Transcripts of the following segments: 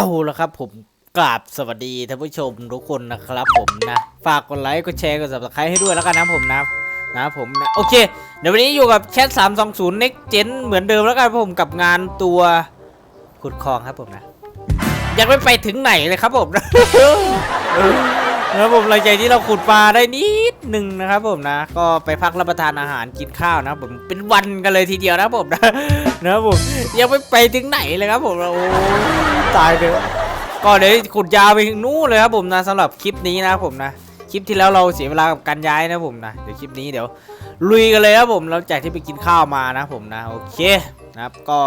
เอาละครับผมกราบสวัสดีท่านผู้ชมทุกคนนะครับผมนะ ฝากกดไลค์กดแชร์กด subscribe ให้ด้วยแล้วกันนะผมนะนะผมนะโอเค เดี๋ยววันนี้อยู่กับแชท320 Next Gen เหมือนเดิมแล้วกันผมกับงานตัวขุดคลองครับผมนะ ยังไม่ไปถึงไหนเลยครับผมนะ นะครับผมหลังจากที่เราขุดปลาได้นิดหนึ่งนะครับผมนะ ก็ไปพักรับประทานอาหารกินข้าวนะผมเป็นวันกันเลยทีเดียวนะผมนะนะครับผมยังไม่ไปถึงไหนเลยครับผมโอ้ตายเลยก็เดี๋ยวขุดยาวไปถึงนู้นเลยครับผมนะสำหรับคลิปนี้นะครับผมนะคลิปที่แล้วเราเสียเวลากับการย้ายนะผมนะเดี๋ยวคลิปนี้เดี๋ยวลุยกันเลยครับผมหลังจากที่ไปกินข้าวมานะผมนะโอเค นะครับ ก็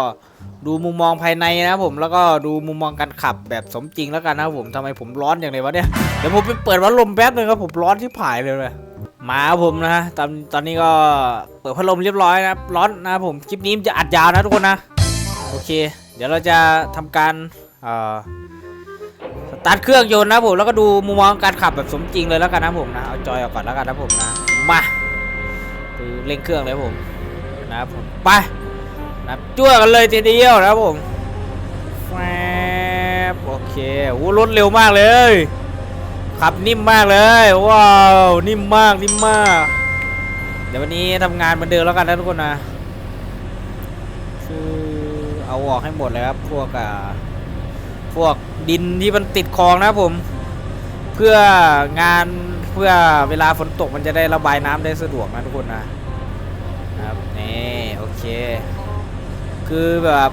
ดูมุมมองภายในนะผมแล้วก็ดูมุมมองการขับแบบสมจริงแล้วกันนะครับผมทำไมผมร้อนอย่างไรวะเนี่ยเดี๋ยวผมไปเปิดพัดลมแป๊บนึงครับผมร้อนที่ผายเลยเลยมาผมนะตอนตอนนี้ก็เปิดพัดลมเรียบร้อยนะครับร้อนนะผมคลิปนี้จะอัดยาวนะทุกคนนะโอเค เดี๋ยวเราจะทำการเอ่อสตาร์ทเครื่องยนต์นะผมแล้วก็ดูมุมมองการขับแบบสมจริงเลยแล้วกันนะผมนะเอาจอยออกก่อนแล้วกันนะผมนะมาเร่งเครื่องเลยผมนะครับผมไป นะครับจ้วกันเลยทีเดียวนะครับผมแฟบโอเคโอ้รถเร็วมากเลยขับนิ่มมากเลยว้าวนิ่มมากนิ่มมาก เดี๋ยววันนี้ทำงานเหมือนเดิมแล้วกันนะทุกคนนะคือเอาออกให้หมดเลยครับพวกอ่าพวกดินที่มันติดคลองนะผม เพื่องานเพื่อเวลาฝนตกมันจะได้ระบายน้ำได้สะดวกนะทุกคนนะครับนี่โอเค คือแบบ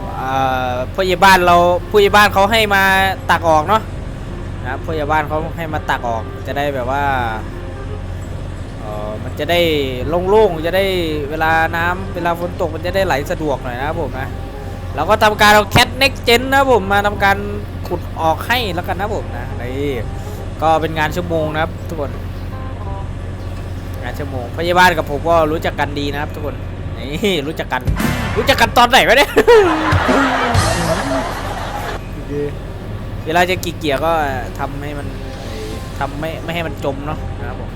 ผู้ใหญ่บ้านเราผู้ใหญ่บ้านเขาให้มาตักออกเนาะนะผู้ใหญ่บ้านเขาให้มาตักออกจะได้แบบว่าออมันจะได้โล่งๆจะได้เวลาน้ำเวลาฝนตกมันจะได้ไหลสะดวกหน่อยนะครับผมนะเราก็ทำการเอาแคทเน็กเจนนะผมมาทำการขุดออกให้แล้วกันนะผมนะนี่ก็เป็นงานชั่วโมงนะครับทุกคนงานชั่วโมงพยาบาลกับผมก็รู้จักกันดีนะครับทุกคนนี่รู้จักกัน รู้จักกันตอนไหนวะเนี่ยเวลาจะกี่เกียร์ก็ทำให้มันทำไม่ไม่ให้มันจมเนาะนะครับผม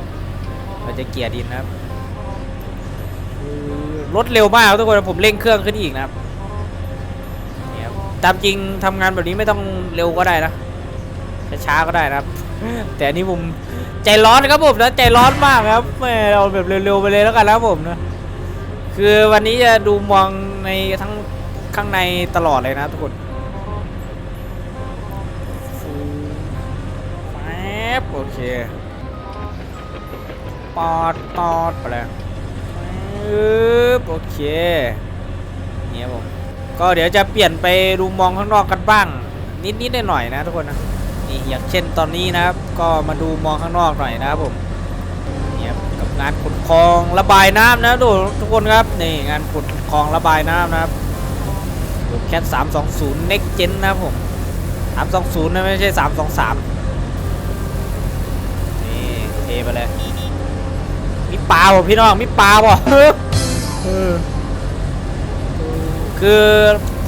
เราจะเกียร์ดินนะครับรถเร็วมากครับทุกคนผมเร่งเครื่องขึ้นอีกนะครับเนี่ยครับตามจริงทำงานแบบนี้ไม่ต้องเร็วก็ได้นะช้าๆก็ได้นะครับ แต่อันนี้ผมใจร้อนครับผมนะใจร้อนมากครับแม่เอาแบบเร็วๆไปเลยแล้วกันนะครับผมนะ คือวันนี้จะดูมองในทั้งข้างในตลอดเลยนะทุกคนแป๊บโอเคปอดปอดไปเลยปึ๊บโอเคเนี่ยผมก็เดี๋ยวจะเปลี่ยนไปดูมองข้างนอกกันบ้าง นิดๆหน่อยๆนะทุกคนนะนี่อย่างเช่นตอนนี้นะครับ ก็มาดูมองข้างนอกหน่อยนะครับผม งานขุดคลองระบายน้ำนะทุกทุกคนครับนี่งานขุดคลองระบายน้ำนะครับแคท320 next gen นะครับผม 320 นะไม่ใช่ 323 นี่เทไปเลย มีปลาบ่พี่น้อง มีปลาบ่คือ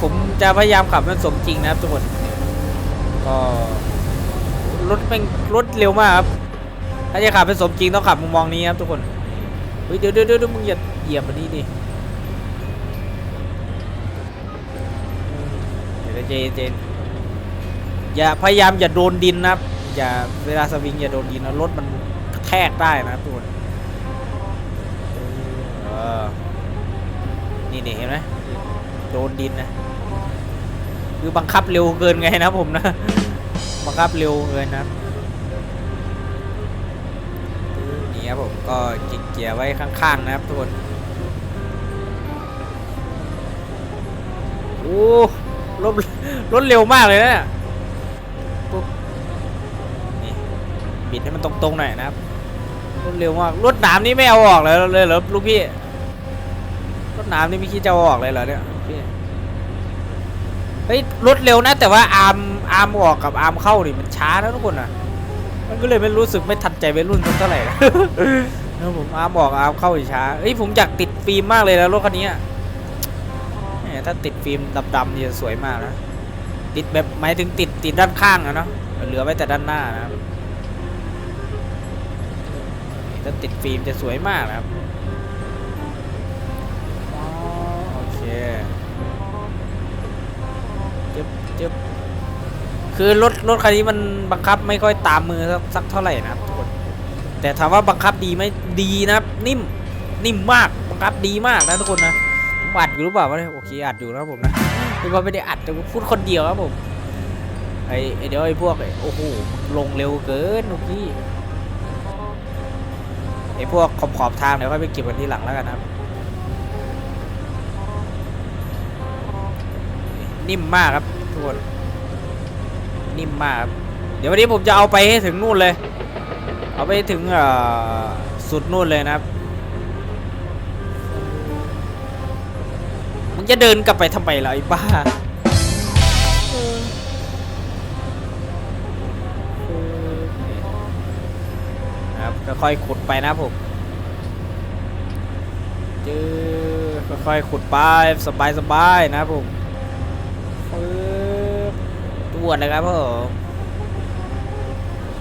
ผมจะพยายามขับมันสมจริงนะครับทุกคน ก็รถเป็นรถเร็วมากครับ ถ้าจะขับเป็นสมจริงต้องขับมุมมองนี้ครับทุกคนเฮ้ยเดี๋ยวเดี๋ยวเดี๋ยวมึงอย่าเหยียบมันนี่ดิเดี๋ยวเจนเจนอย่าพยายามอย่าโดนดินนะครับอย่าเวลาสวิงอย่าโดนดินนะรถมันกระแทกได้นะครับทุกคนเออนี่นี่เห็นไหมโดนดินนะคือบังคับเร็วเกินไงนะผมนะ บังคับเร็วเกินนะ ครับนี่ครับผมก็จิกเกียร์ไว้ข้างๆนะครับทุกคนโอ้รถรถเร็วมากเลยนะเนี่ยปุ๊บนี่บิดให้มันตรงๆหน่อยนะครับรถเร็วมากรถนามนี่ไม่เอาออกเลยเลยเหรอลูกพี่รถนามนี่ไม่คิดจะออกเลยเหรอเนี่ยพี่เฮ้ยรถเร็วนะแต่ว่าอาร์มอาร์มออกกับอาร์มเข้านี่มันช้านะทุกคนนะ มันก็เลยไม่รู้สึกไม่ทันใจวัยรุ่นสักเท่าไหร่นะนะผมอาร์มออกอาร์มเข้าอีกช้าเฮ้ยผมอยากติดฟิล์มมากเลยนะรถคันนี้อะแหมถ้าติดฟิล์มดำๆนี่จะสวยมากนะ ติดแบบหมายถึงติดติดด้านข้างอะเนาะเหลือไว้แต่ด้านหน้านะครับนี่ถ้าติดฟิล์มจะสวยมากนะครับอ๋อโอเค คือรถรถคันนี้มันบังคับไม่ค่อยตามมือสักสักเท่าไหร่นะครับทุกคนแต่ถามว่าบังคับดีไหมดีนะครับ นิ่มนิ่มมากบังคับดีมากนะทุกคนนะผมอัดอยู่หรือเปล่าวะเนี่ยโอเคอัดอยู่นะครับผมนะคือว่าไม่ได้อัดแต่พูดคนเดียวครับผมไอไอ้เดี๋ยวไอ้พวกโอ้โหลงเร็วเกินลูกพี่ไอ้พวกขอบขอบทางเดี๋ยวค่อยไปเก็บกันที่หลังแล้วกันนะครับ นิ่มมากครับทุกคน นิ่มมากเดี๋ยววันนี้ผมจะเอาไปให้ถึงนู่นเลย เอาไปถึงสุดนู่นเลยนะครับมึงจะเดินกลับไปทำไมล่ะไอ้บ้าครับค่อยๆขุดไปนะผมเจอค่อยๆขุดไปสบายๆนะครับผม วดเลยครับผม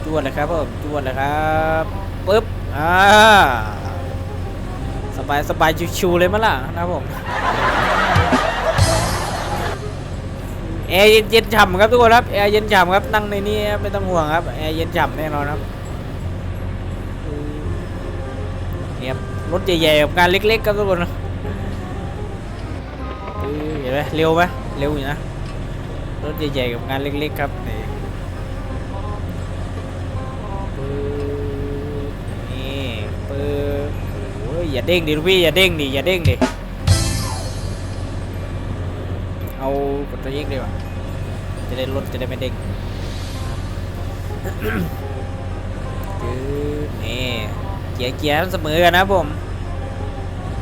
จวดเลยครับผมจวดเลยครับปึ๊บอ่าสบายสบายชิวๆเลยมั้งล่ะนะครับผมแอร์เย็นๆฉ่ำครับทุกคนครับแอร์เย็นฉ่ำครับนั่งในนี้ไม่ต้องห่วงครับแอร์เย็นฉ่ำแน่นอนครับเนี่ยครับรถใหญ่ๆกับงานเล็กๆครับทุกคนเออเห็นไหมเร็วไหมเร็วอยู่นะ รถใหญ่ๆกับงานเล็กๆครับนี่ปึ๊บนี่ปึ๊บโอ้ยอย่าเด้งดิลูกพี่อย่าเด้งดิอย่าเด้งดิเอากดตัวเองดีกว่าจะได้รถจะได้ไม่เด้งปึ๊บนี่เกียร์เกียร์มันเสมอกันนะครับผม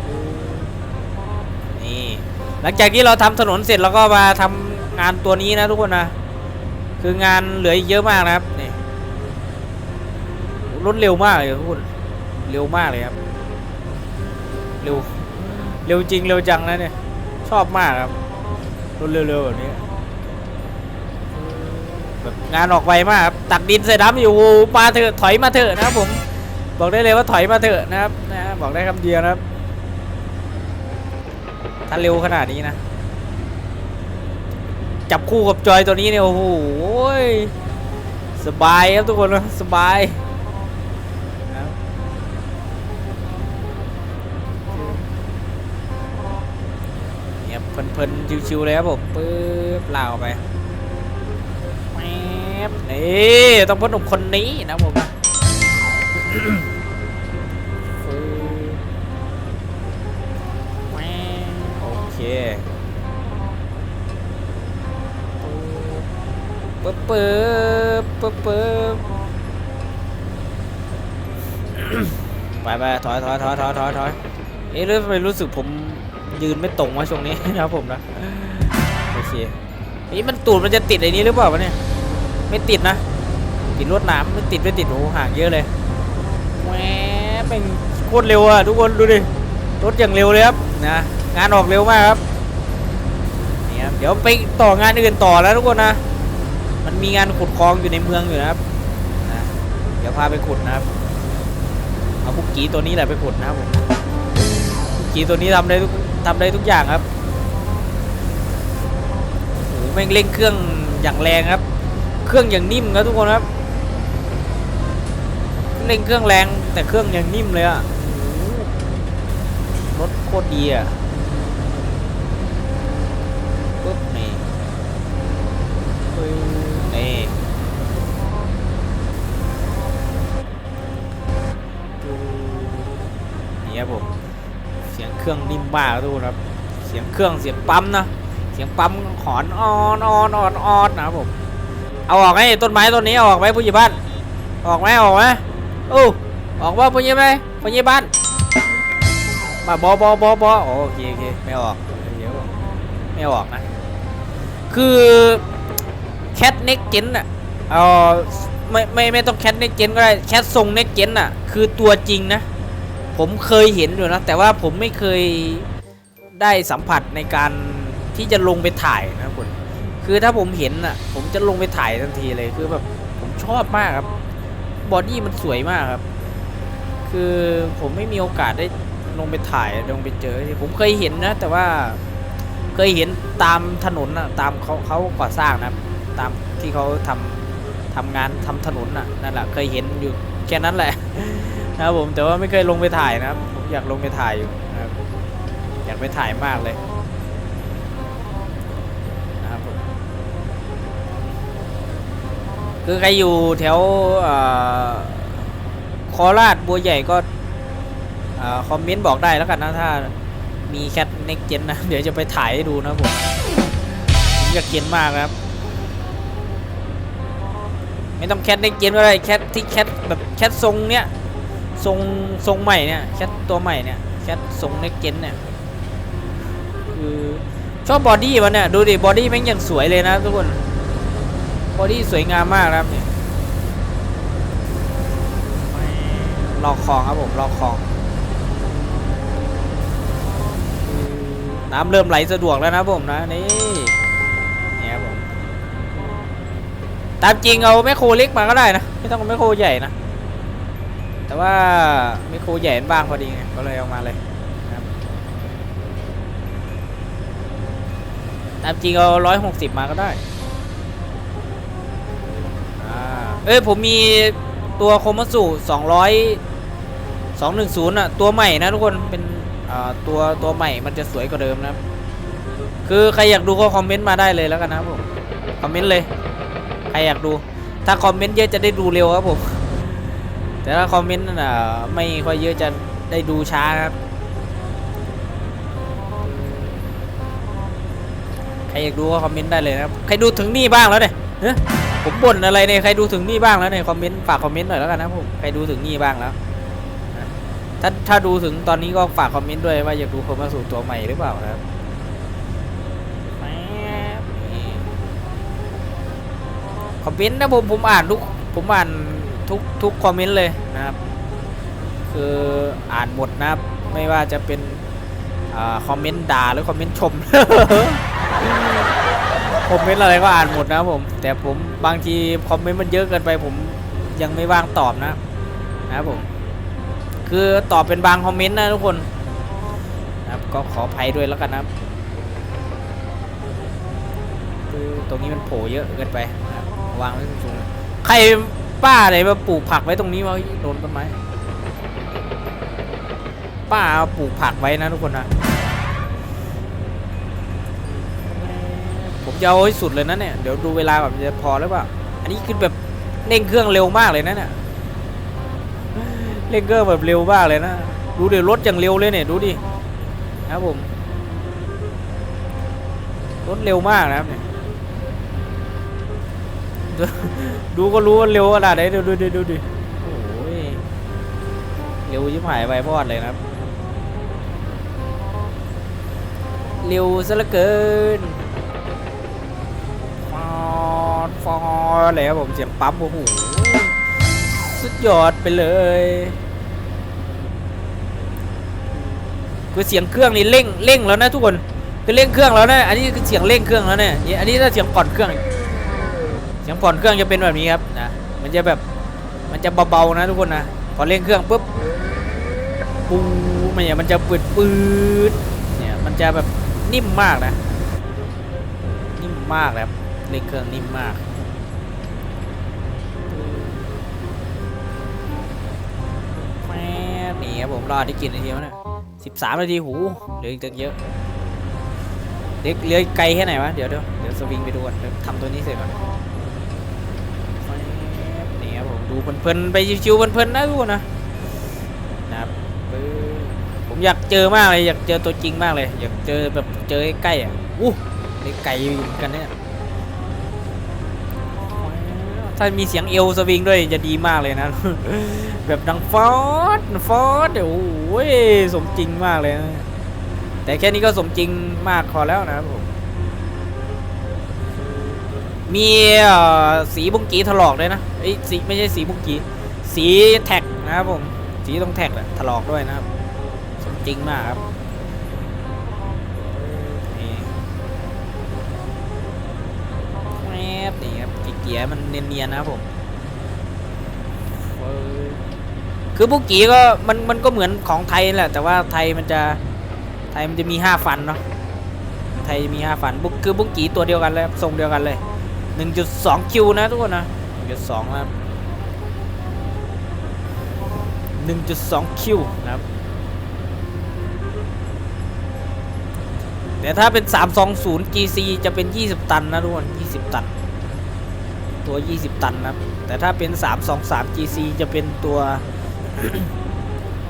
ปึ๊บนี่หลังจากที่เราทำถนนเสร็จเราก็มาทำ งานตัวนี้นะทุกคนนะคืองานเหลืออีกเยอะมากนะครับนี่รถเร็วมากเลยทุกคนเร็วมากเลยครับ เร็วเร็วจริงเร็วจังนะเนี่ยชอบมากครับรถเร็วๆแบบนี้แบบงานออกไวมากครับตักดินใส่ดำอยู่มาเถอะถอยมาเถอะนะครับผมบอกได้เลยว่าถอยมาเถอะนะครับนะบอกได้คำเดียวนะครับถ้าเร็วขนาดนี้นะ จับคู่กับจอยตัวนี้เนี่ยโอ้โหสบายครับทุกคนนะสบายนะครับเนี่ยเพลินๆชิวๆเลยครับผมปึ๊บลาออกไปแป๊บนี่ต้องพ่อหนุ่มคนนี้นะผม ปึ๊บปึ๊บปึ๊บปึ๊บไปไปถอยถอยถอยถอยถอยถอยเอ๊ะแล้ไมรู้สึกผมยืนไม่ตรงวะช่วงนี้นะผมนะโอเคนี่มันตูดมันจะติดไอ้นี้หรือเปล่าวะเนี่ย ไม่ติดนะ ติดรวดหนามไม่ติดไม่ติดโอ้ห่างเยอะเลยแหมเป็นโคตรเร็วอะทุกคนดูดิรถอย่างเร็วเลยครับนะงานออกเร็วมากครับเนี่ครับเดี๋ยวไปต่องานอื่นต่อแล้วทุกคนนะ มันมีงานขุดคลองอยู่ในเมืองอยู่นะครับนะเดี๋ยวพาไปขุดนะครับเอาบุกกีตัวนี้แหละไปขุดนะครับผมบุกกีตัวนี้ทำได้ทุกทำได้ทุกอย่างครับโอ้โหแม่งเร่งเครื่องอย่างแรงครับ เครื่องอย่างนิ่มครับทุกคนครับเร่งเครื่องแรงแต่เครื่องอย่างนิ่มเลยอะรถโคตรดีอะ เครื่องนิ่มมากทุกคนครับ เสียงเครื่องเสียงปั๊มนะ เสียงปั๊มหอนออนออนออนออนนะครับผม เอาออกไหมต้นไม้ต้นนี้เอาออกไหมผู้ใหญ่บ้าน ออกไหมออกไหมโอ้ออกว่าผู้ใหญ่ไหมผู้ใหญ่บ้าน มาบอบอบอบอโอเคโอเคไม่ออกเดี๋ยวไม่ออกนะ คือแคทเน็กเจนอะเออไม่ไม่ไม่ต้องแคทเน็กเจนก็ได้แคททรงเน็กเจนอะคือตัวจริงนะ ผมเคยเห็นอยู่นะ แต่ว่าผมไม่เคยได้สัมผัสในการที่จะลงไปถ่ายนะคุณคือถ้าผมเห็นอะ ผมจะลงไปถ่ายทันทีเลยคือแบบผมชอบมากครับบอดี้มันสวยมากครับ คือผมไม่มีโอกาสได้ลงไปถ่ายลงไปเจอผมเคยเห็นนะ แต่ว่าเคยเห็นตามถนนนะตามเขาเขาก่อสร้างนะตามที่เขาทำทำงานทำถนนน่ะนั่นแหละเคยเห็นอยู่แค่นั้นแหละ นะครับผมแต่ว่าไม่เคยลงไปถ่ายนะครับผมอยากลงไปถ่ายอยู่นะครับอยากไปถ่ายมากเลยนะครับผมคือใครอยู่แถวเอ่อโคราชบัวใหญ่ก็คอมเมนต์บอกได้แล้วกันนะถ้ามีแคทเน็กเจนนะเดี๋ยวจะไปถ่ายให้ดูนะครับผมผมอยากเจนมากครับ ไม่ต้องแคทเน็กเจนก็ได้แคทที่แคทแบบแคททรงเนี้ย ทรงทรงใหม่เนี่ยแคทตัวใหม่เนี่ยแคททรงเน็กเจนเนี่ยคือชอบบอดี้มันเนี่ยดูดิบอดี้แม่งยังสวยเลยนะทุกคนบอดี้สวยงามมากนะครับเนี่ยลอกคลองครับผมลอกคลองน้ำเริ่มไหลสะดวกแล้วนะผมนะนี่เนี่ยครับผมตามจริงเอาแมคโครเล็กมาก็ได้นะไม่ต้องเอาแมคโครใหญ่นะ แต่ว่าไมโครใหญ่มันบางพอดีไงก็เลยเอามาเลยครับตามจริงเอาร้อยหกสิบมาก็ได้อ่าเอ้ยผมมีตัวโคมัสุสองร้อยสองหนึ่งศูนย์อะตัวใหม่นะทุกคนเป็นอ่าตัวตัวใหม่มันจะสวยกว่าเดิมนะครับคือใครอยากดูก็คอมเมนต์มาได้เลยแล้วกันนะครับผมคอมเมนต์เลยใครอยากดู ถ้าคอมเมนต์เยอะจะได้ดูเร็วครับผม แต่ถ้าคอมเมนต์น่ะไม่ค่อยเยอะจะได้ดูช้าครับ ใครอยากดูก็คอมเมนต์ได้เลยนะครับ ใครดูถึงนี่บ้างแล้วเนี่ยผมบ่นอะไรเนี่ยใครดูถึงนี่บ้างแล้วเนี่ยคอมเมนต์ฝากคอมเมนต์หน่อยแล้วกันนะผมใครดูถึงนี่บ้างแล้วถ้าถ้าดูถึงตอนนี้ก็ฝากคอมเมนต์ด้วยว่าอยากดูโคมาสู่ตัวใหม่หรือเปล่านะครับคอมเมนต์นะผมผมอ่านทุกผมอ่าน ทุกทุกคอมเมนต์เลยนะครับ คืออ่านหมดนะครับ ไม่ว่าจะเป็นอคอมเมนต์ด่าหรือคอมเมนต์ชมคอมเมนต์อะไรก็อ่านหมดนะผม แต่ผมบางทีคอมเมนต์มันเยอะเกินไปผมยังไม่ว่างตอบนะนะครับผม คือตอบเป็นบางคอมเมนต์นะทุกคนนะครับก็ขออภัยด้วยแล้วกันนะครับคือตรงนี้มันโผล่เยอะเกินไปนะวางไว้สูงๆใคร ป้าอะไรมาปลูกผักไว้ตรงนี้วะโดนต้นไม้ป้าเอาปลูกผักไว้นะทุกคนนะผมจะเอาให้สุดเลยนะเนี่ยเดี๋ยวดูเวลาแบบจะพอหรือเปล่าอันนี้คือแบบเร่งเครื่องเร็วมากเลยนะเนี่ยเร่งเครื่องแบบเร็วมากเลยนะดูเดิรถอย่างเร็วเลยเนี่ยดูดินะครับผมรถเร็วมากนะครับเนี่ย ดูก็รู้ว่าเร็วขนาดไหนดูดูดูดูดิโอ้ยเร็วยิ่งหายไปพอดเลยนะเร็วซะเหลือเกินฟอดฟอดเลยครับผมเสียงปั๊มโอ้โหสุดยอดไปเลยคือเสียงเครื่องนี่เร่งเร่งแล้วนะทุกคนคือเร่งเครื่องแล้วนะอันนี้คือเสียงเร่งเครื่องแล้วเนี่ยอันนี้ถ้าเสียงก่อนเครื่อง เสียงผ่อนเครื่องจะเป็นแบบนี้ครับนะมันจะแบบมันจะเบาๆนะทุกคนนะพอเร่งเครื่องปุ๊บปูมันเนี่ยมันจะปืดปืดเนี่ยมันจะแบบนิ่มมากนะ นิ่มมากเลยครับเร่งเครื่องนิ่มมากแม่นี่ครับผมรอที่กินนาทีแล้วนี่ยสิบสามนาทีหูเหลืออีกตั้งเยอะเหลือเลือไกลแค่ไหนวะ เดี๋ยวเดี๋ยวเดี๋ยวสวิงไปดูก่อนทำตัวนี้เสร็จก่อน นี่ครับผม ดูเพลินๆไปชิวๆเพลินๆนะทุกคนนะนะครับผมอยากเจอมากเลยอยากเจอตัวจริงมากเลย อยากเจอแบบเจอใกล้ๆอะอู้นี่ไก่อยู่กันเนี่ยถ้ามีเสียงเอวสวิงด้วยจะดีมากเลยนะ แบบดังฟอสฟอสเดี๋ยวโอ้ยสมจริงมากเลยนะแต่แค่นี้ก็สมจริงมากพอแล้วนะครับผม มีสีบุ้งกีถลอกด้วยนะไอ้สีไม่ใช่สีบุ้งกีสีแท็กนะครับผมสีตรงแท็กแหละถลอกด้วยนะครับสมจริงมากครับนี่แมบนี่ครับเกียร์มันเนียนๆนะครับผมคือบุ้งกีก็มันมันก็เหมือนของไทยแหละ แต่ว่าไทยมันจะไทยมันจะมีห้าฟันเนาะไทยมีห้าฟันบุกคือบุ้งกีตัวเดียวกันเลยทรงเดียวกันเลย 1.2 คิวนะทุกคนนะ1.2ครับ1.2 คิวนะครับแต่ถ้าเป็น 320 GC จะเป็น 20 ตันนะทุกคน 20 ตัน ตัว 20 ตันนะครับ แต่ถ้าเป็น 323 GC จะเป็นตัว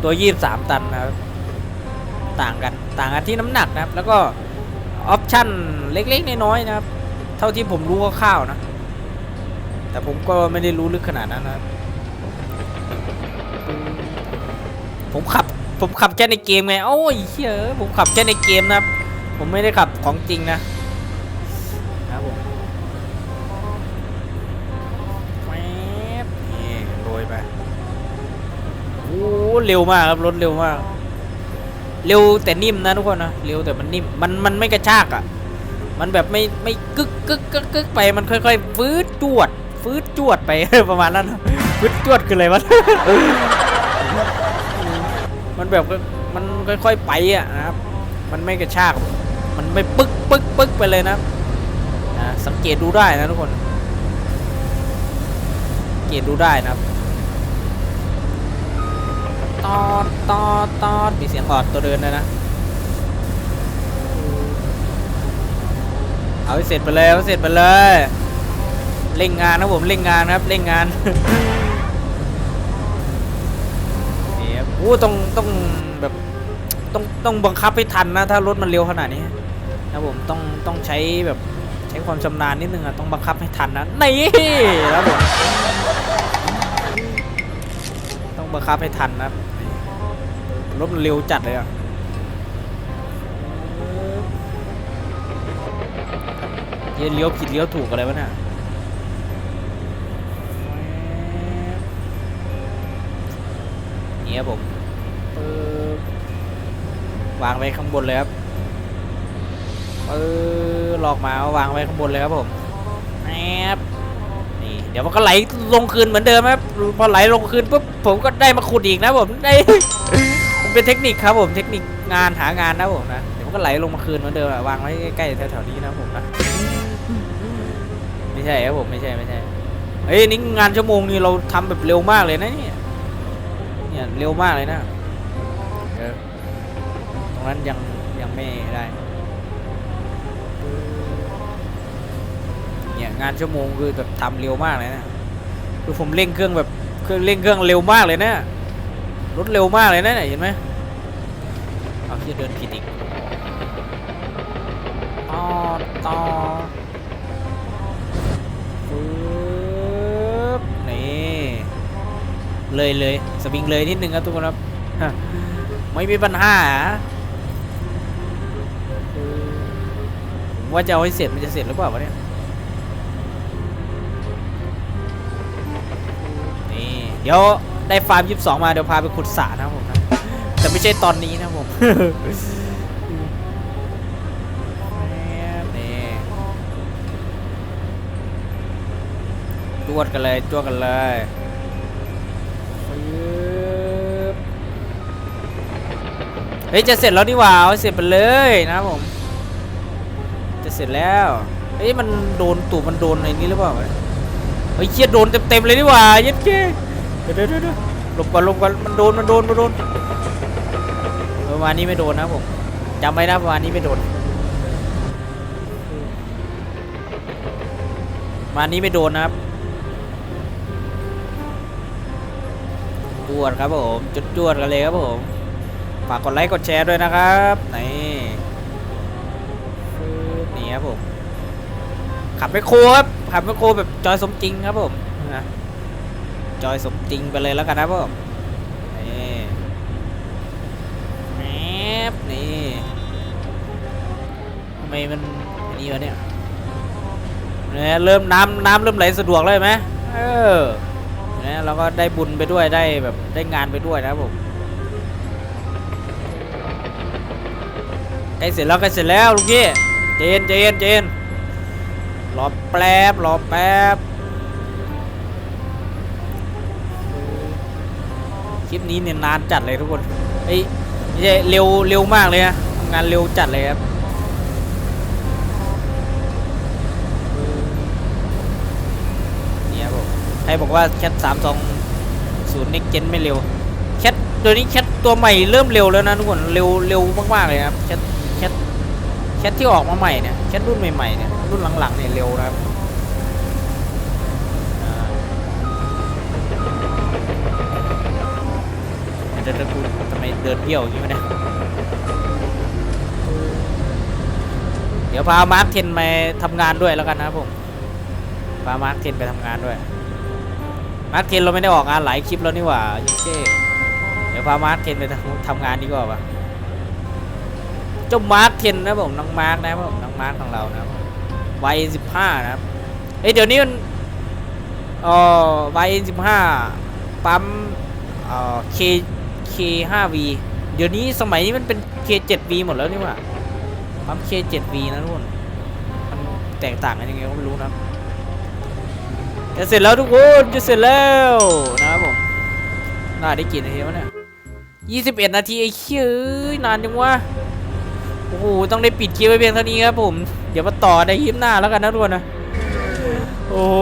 ตัว 23 ตันนะครับ ต่างกัน ต่างกันที่น้ำหนักนะครับ แล้วก็ออปชั่นเล็กๆ น้อยๆนะครับ ท่าที่ผมรู้คร่าวๆนะ แต่ผมก็ไม่ได้รู้ลึกขนาดนั้นนะ ผมขับ ผมขับแค่ในเกมไง โอ้ยเฮ้ยผมขับแค่ในเกมนะ ผมไม่ได้ขับของจริงนะนะครับผมแว๊บนี่โรยไปโอ้เร็วมากครับ รถเร็วมาก เร็วแต่นิ่มนะทุกคนนะ เร็วแต่มันนิ่ม มันมันไม่กระชากอะ่ะ มันแบบไม่ไม่กึกกึกกึกกึกไปมันค่อยๆ ฟืดจวด ฟืดจวดไป ประมาณนั้นฟืดจวดคืออะไรวะมันแบบมันค่อยๆไปอะนะครับ มันไม่กระชาก มันไม่ปึ๊กปึ๊กปึ๊กไปเลยนะนะสังเกตดูได้นะทุกคนสังเกตดูได้นะครับตอดตอดตอดมีเสียงออดตัวเดินเลยนะ เอาให้เสร็จไปเลยเอาให้เสร็จไปเลยเร่งงานนะผมเร่งงานครับเร่งงานนี่ครับโอ้ต้องต้องแบบต้องต้องบังคับให้ทันนะถ้ารถมันเร็วขนาดนี้นะผมต้องต้องใช้แบบใช้ความชำนาญนิดนึงอะต้องบังคับให้ทันนะนี่ครับผมต้องบังคับให้ทันนะครับรถมันเร็วจัดเลยอะ ยเลี้ยวผิดเลี้ยวถูกอะไรวะเนี่ยนี่ครับผมวางไว้ข้างบนเลยครับปึ๊บหลอกมาวางไว้ข้างบนเลยครับผมแอบนี่เดี๋ยวมันก็ไหลลงคืนเหมือนเดิมครับพอไหลลงคืนปุ๊บผมก็ได้มาขุดอีกนะผมได้มันเป็นเทคนิคครับผมเทคนิคงานหางานนะผมนะเดี๋ยวมันก็ไหลลงมาคืนเหมือนเดิมอะวางไว้ใกล้ๆแถวๆนี้นะผมนะ ไม่ใช่ครับผมไม่ใช่ไม่ใช่เฮ้ยนี่งานชั่วโมงนี้เราทำแบบเร็วมากเลยนะเนี่ยเนี่ยเร็วมากเลยนะเออตรงนั้นยังยังไม่ได้เนี่ยงานชั่วโมงคือแบบทำเร็วมากเลยนะคือผมเร่งเครื่องแบบเครื่องเร่งเครื่องเร็วมากเลยนะรถเร็วมากเลยนะเนี่ยเห็นไหมเอาที่เดินผิดอีกต่อต่อปึ๊บนี่ เลยเลยสวิงเลยนิดนึงครับทุกคนครับไม่มีปัญหาว่าจะเอาให้เสร็จมันจะเสร็จหรือเปล่าวะเนี่ยนี่เดี๋ยวได้ฟาร์มยี่สองมาเดี๋ยวพาไปขุดสระนะผมนะแต่ไม่ใช่ตอนนี้นะผมนี่จวดกันเลยจวดกันเลย ปึ๊บ เฮ้ยจะเสร็จแล้วนี่ว่าเอาเสร็จไปเลยนะครับผมจะเสร็จแล้วเฮ้ยมันโดนตูดมันโดนในนี้หรือเปล่าเฮ้ยเชี่ยโดนเต็มๆเลยนี่ว่าเย็ดเก้เดี๋ยวเดี๋ยวเดี๋ยวหลบก่อนหลบก่อนมันโดนมันโดนมันโดนประมาณนี้ไม่โดนนะผมจำไว้นะประมาณนี้ไม่โดนประมาณนี้ไม่โดนนะครับจวดครับผมจุดจวดกันเลยครับผม ฝากกดไลค์กดแชร์ด้วยนะครับนี่นี่ครับผมขับไปโครครับขับไปโครแบบจอยสมจริงครับผมนะจอยสมจริงไปเลยแล้วกันนะผมนี่แมบนี่ทำไมมันอันนี้วะเนี่ยเนี่ยเริ่มน้ำน้ำเริ่มไหลสะดวกเลยไหมเออนะเราก็ได้บุญไปด้วยได้แบบได้งานไปด้วยนะครับผม ล้เสร็จแล้วใกล้เสร็จแล้วลุงพี่เจนเจนเจนรอแป๊บรอแป๊บคลิปนี้เนี่ยนานจัดเลยทุกคนเอ้ยไม่ใช่เร็วเร็วมากเลยนะทำงานเร็วจัดเลยครับใครบอกว่าแคทสามสองศูนย์น็กเจนไม่เร็วแคทตัวนี้แคทตัวใหม่เริ่มเร็วแล้วนะทุกคนเร็วเร็วมากๆเลยครับแคท แคทที่ออกมาใหม่เนี่ยแคทรุ่นใหม่ๆเนี่ยรุ่นหลังๆเนี่ยเร็วนะครับอาเดี๋ยวเดี๋ยวกูทำไมเดินเบี้ยวอย่างนี้วะเนี่ยเดี๋ยวพามาร์คเทนมาทำงานด้วยแล้วกันนะครับผมพามาร์คเทนไปทำงานด้วยมาร์คเทนเราไม่ได้ออกงานหลายคลิปแล้วนี่หว่าโอเคเดี๋ยวพามาร์คเทนไปทำทำงานดีกว่าปะ เจ้ามาร์คเทนนะผมน้องมาร์คนะผมน้องมาร์คของเรานะวัยสิบห้านะครับเอ้ยเดี๋ยวนี้มันอ่อวัยสิบห้าปั๊มเอ่อ K K 5 V เดี๋ยวนี้สมัยนี้มันเป็น K 7 V หมดแล้วนี่ว่าปั๊ม K7V นะทุกคนมันแตกต่างกันยังไงก็ไม่รู้นะจะเสร็จแล้วทุกคนจะเสร็จแล้วนะครับผมน่าได้กี่นาทีวะเนี่ย21นาทีไอ้เชี่อ้ยนานจังวะ อ้โหต้องได้ปิดคลิปไว้เพียงเท่านี้ครับผม เดี๋ยวมาต่อในคลิปหน้าแล้วกันนะทุกคนนะโอ้โห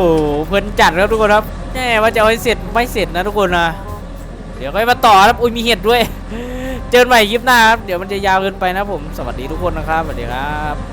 เพลินจัดครับทุกคนครับแน่ว่าจะเอาให้เสร็จไม่เสร็จนะทุกคนนะเดี๋ยวค่อยมาต่อครับอุ้ยมีเห็ดด้วย เจอกันใหม่คลิปหน้าครับเดี๋ยวมันจะยาวเกินไปนะผมสวัสดีทุกคนนะครับสวัสดีครับ